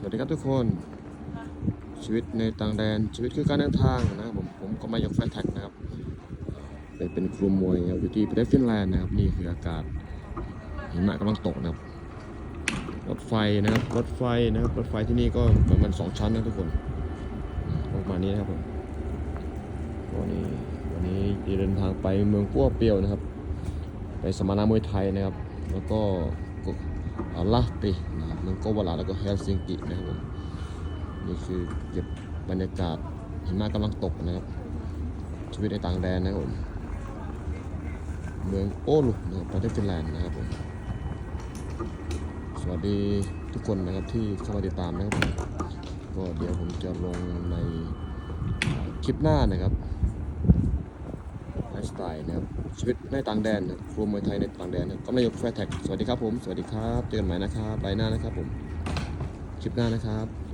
สวัสดีครับทุกคน ชีวิตในต่างแดน ชีวิตคือการเดินทางนะครับผม ผมก็มาจากแฟร์แท็กนะครับเป็นเป็นครูมวยอยู่ที่ประเทศฟินแลนด์นะครับ นี่คืออากาศหิมะกำลังตกนะครับ รถไฟนะครับ รถไฟนะครับ รถไฟที่นี่ก็ประมาณสองชั้นนะทุกคนประมาณนี้นะครับผม วันนี้วันนี้เดินทางไปเมืองกัวเปียวนะครับ ไปสมมนามวยไทยนะครับ แล้วก็ ก็อาลาตินะครับเมืองโกวาลาแล้วก็เฮลซิงกินะครับผมนี่คือเก็บบรรยากาศหิมะกำลังตกนะครับ ชีวิตในต่างแดนนะครับผมเมืองโอลุนะครับประเทศฟินแลนด์นะครับผมสวัสดีทุกคนนะครับที่เข้ามาติดตามนะครับผมก็เดี๋ยวผมจะลงในคลิปหน้านะครับ สไตล์นะครับ ชีวิตในต่างแดนนะครูมวยไทยในต่างแดนนะครับก็นายกแฟร์แท็กสวัสดีครับผม สวัสดีครับ เจอกันใหม่นะครับไปหน้านะครับผม คลิปหน้านะครับ